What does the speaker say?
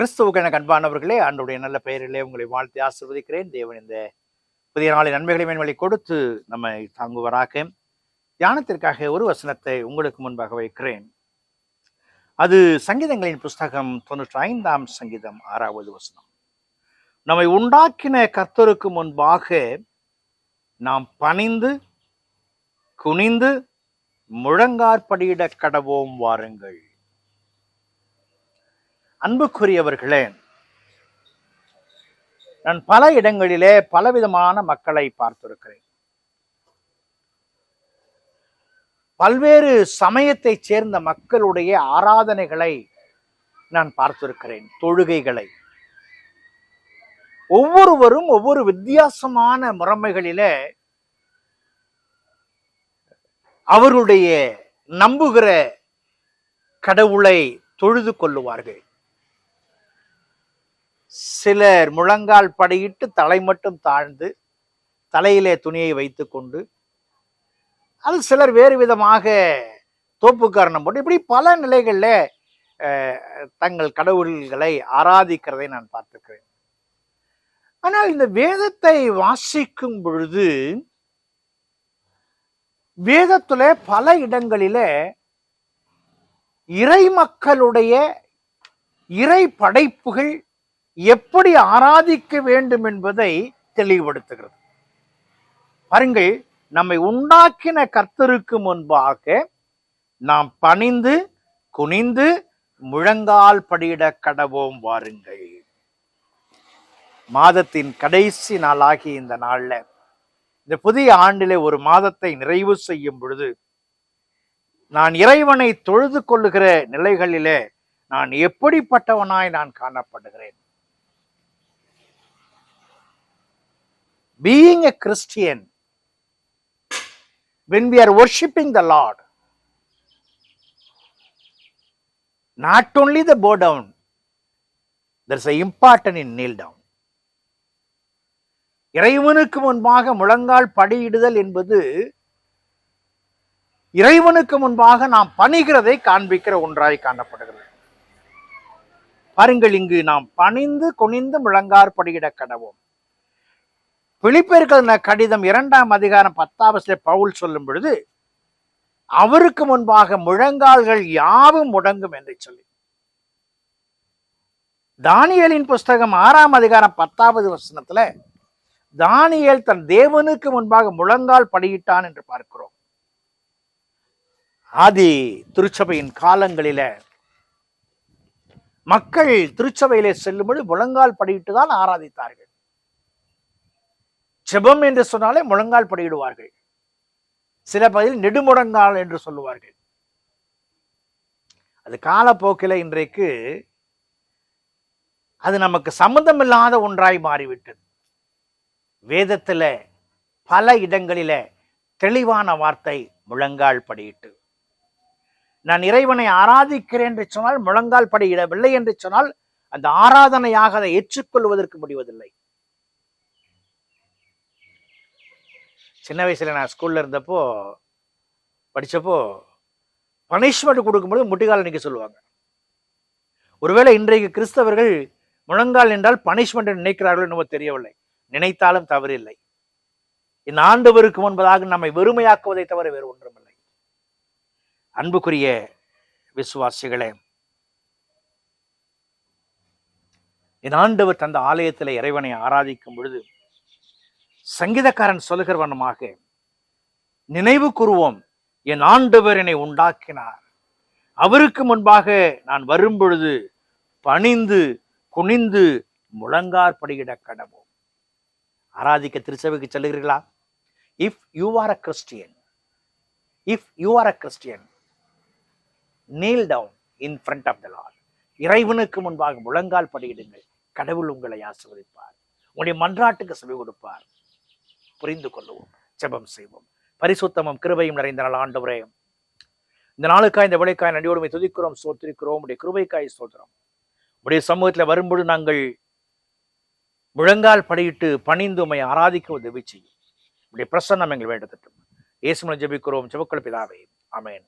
கிறிஸ்துவுக்கு எனக்கு அன்பானவர்களே நல்ல பெயரிலே உங்களை வாழ்த்தி ஆசிர்வதிக்கிறேன். தேவன் இந்த புதிய நாளின் நன்மைகளை மேன்வழி கொடுத்து நம்மை தாங்குவராக. தியானத்திற்காக ஒரு வசனத்தை உங்களுக்கு முன்பாக வைக்கிறேன். அது சங்கீதங்களின் புஸ்தகம் தொண்ணூற்றி ஐந்தாம் சங்கீதம் ஆறாவது வசனம். நம்மை உண்டாக்கின கர்த்தருக்கு முன்பாக நாம் பணிந்து குனிந்து முழங்காற்படியிட கடவோம் வாருங்கள். அன்புக்குரியவர்களே நான் பல இடங்களிலே பலவிதமான மக்களை பார்த்திருக்கிறேன். பல்வேறு சமயத்தைச் சேர்ந்த மக்களுடைய ஆராதனைகளை நான் பார்த்திருக்கிறேன் தொழுகைகளை. ஒவ்வொருவரும் ஒவ்வொரு வித்தியாசமான முறைமைகளிலே அவருடைய நம்புகிற கடவுளை தொழுது கொள்ளுவார்கள். சிலர் முழங்கால் படையிட்டு தலை மட்டும் தாழ்ந்து தலையிலே துணியை வைத்துக்கொண்டு அது சிலர் வேறு விதமாக தோப்புக்காரணம் போட்டு இப்படி பல நிலைகளில் தங்கள் கடவுள்களை ஆராதிக்கிறதை நான் பார்த்துக்கிறேன் ஆனால் இந்த வேதத்தை வாசிக்கும் பொழுது வேதத்துல பல இடங்களில இறை மக்களுடைய இறை படைப்புகள் எப்படி ஆராதிக்க வேண்டும் என்பதை தெளிவுபடுத்துகிறது. பாருங்கள் நம்மை உண்டாக்கின கர்த்தருக்கு முன்பாக நாம் பணிந்து குனிந்து முழங்கால் படியிட கடவோம் வாருங்கள். மாதத்தின் கடைசி நாளாகி இந்த நாள்ல இந்த புதிய ஆண்டிலே ஒரு மாதத்தை நிறைவு செய்யும் பொழுது நான் இறைவனை தொழுது கொள்ளுகிற நிலைகளிலே நான் எப்படிப்பட்டவனாய் நான் காணப்படுகிறேன்? Being a Christian when we are worshipping the Lord, not only the bow down, there's a important in kneel down. இறைவனுக்கு முன்பாக முழங்கால் படியிடுதல் என்பது இறைவனுக்கு முன்பாக நாம் பணிகிறதை காண்பிக்கிற ஒன்றாய் காணப்படுகிறது பாருங்கள் இங்கு நாம் பணிந்து குனிந்து முழங்கார் படியிட கடவோம் பிழிப்பெருக்கிற கடிதம் இரண்டாம் அதிகாரம் பத்தாவது பவுல் சொல்லும் பொழுது அவருக்கு முன்பாக முழங்கால்கள் யாவும் முடங்கும் என்று சொல்லி. தானியலின் புஸ்தகம் ஆறாம் அதிகாரம் பத்தாவது வசனத்துல தானியல் தன் தேவனுக்கு முன்பாக முழங்கால் படியிட்டான் என்று பார்க்கிறோம். ஆதி திருச்சபையின் காலங்களில மக்கள் திருச்சபையிலே செல்லும்பொழுது முழங்கால் படியிட்டுதான் ஆராதித்தார்கள். செபம் என்று சொன்னாலே முழங்கால் படியிடுவார்கள். சில பதில் நெடுமுடங்கால் என்று சொல்லுவார்கள். அது காலப்போக்கில இன்றைக்கு அது நமக்கு சம்பந்தமில்லாத ஒன்றாய் மாறிவிட்டது. வேதத்துல பல இடங்களில தெளிவான வார்த்தை முழங்கால் படியிட்டு. நான் இறைவனை ஆராதிக்கிறேன் என்று சொன்னால் முழங்கால் படியிடவில்லை என்று சொன்னால் அந்த ஆராதனையாக அதை ஏற்றுக்கொள்வதற்கு முடிவதில்லை. சின்ன வயசுல நான் ஸ்கூல்ல இருந்தப்போ படிச்சப்போ பனிஷ்மெண்ட் கொடுக்கும்போது முட்டிகால் நிற்க சொல்லுவாங்க. ஒருவேளை இன்றைக்கு கிறிஸ்தவர்கள் முழங்கால் என்றால் பனிஷ்மெண்ட் நினைக்கிறார்கள் என்னவோ தெரியவில்லை. நினைத்தாலும் தவறில்லை. இந்த ஆண்டவருக்கு முன்பதாக நம்மை வெறுமையாக்குவதை தவிர வேறு ஒன்றுமில்லை. அன்புக்குரிய விசுவாசிகளே இந்த ஆண்டவர் தந்த ஆலயத்தில் இறைவனை ஆராதிக்கும் பொழுது சங்கீதக்காரன் சொல்லுகிற வண்ணமாக நினைவு கூறுவோம் என் ஆண்டவர் என்னை உண்டாக்கினார். அவருக்கு முன்பாக நான் வரும் பொழுது பணிந்து குனிந்து முழங்கார் படியிட கடவோம். ஆராதிக்க திருச்சபைக்கு செல்லுகிறீர்களா? If you are a Christian if you are a Christian kneel down in front of the Lord இறைவனுக்கு முன்பாக முழங்கால் படியிடுங்கள். கடவுள் உங்களை ஆசிர்வதிப்பார். உங்களுடைய மன்றாட்டுக்கு செவி கொடுப்பார். புரிந்து கொள்ளுவோம் ஜெபம் செய்வோம். பரிசுத்தமும் கிருபையும் நிறைந்த நாள் ஆண்டவரே. இந்த நாளுக்காய் இந்த விளைக்காய் நடியோடுமை துதிக்கிறோம் சோத்திருக்கிறோம் உடைய கிருபைக்காய் சோதரம் உடைய சமூகத்தில் வரும்பொழுது நாங்கள் முழங்கால் படியிட்டு பணிந்து உமை ஆராதிக்க உதவி செய்யும் உடைய பிரசன்னம் எங்கள் வேண்டத்தட்டும் இயேசுமலை ஜபிக்கிறோம். ஜெபக்குள் பிதாவே. ஆமென்.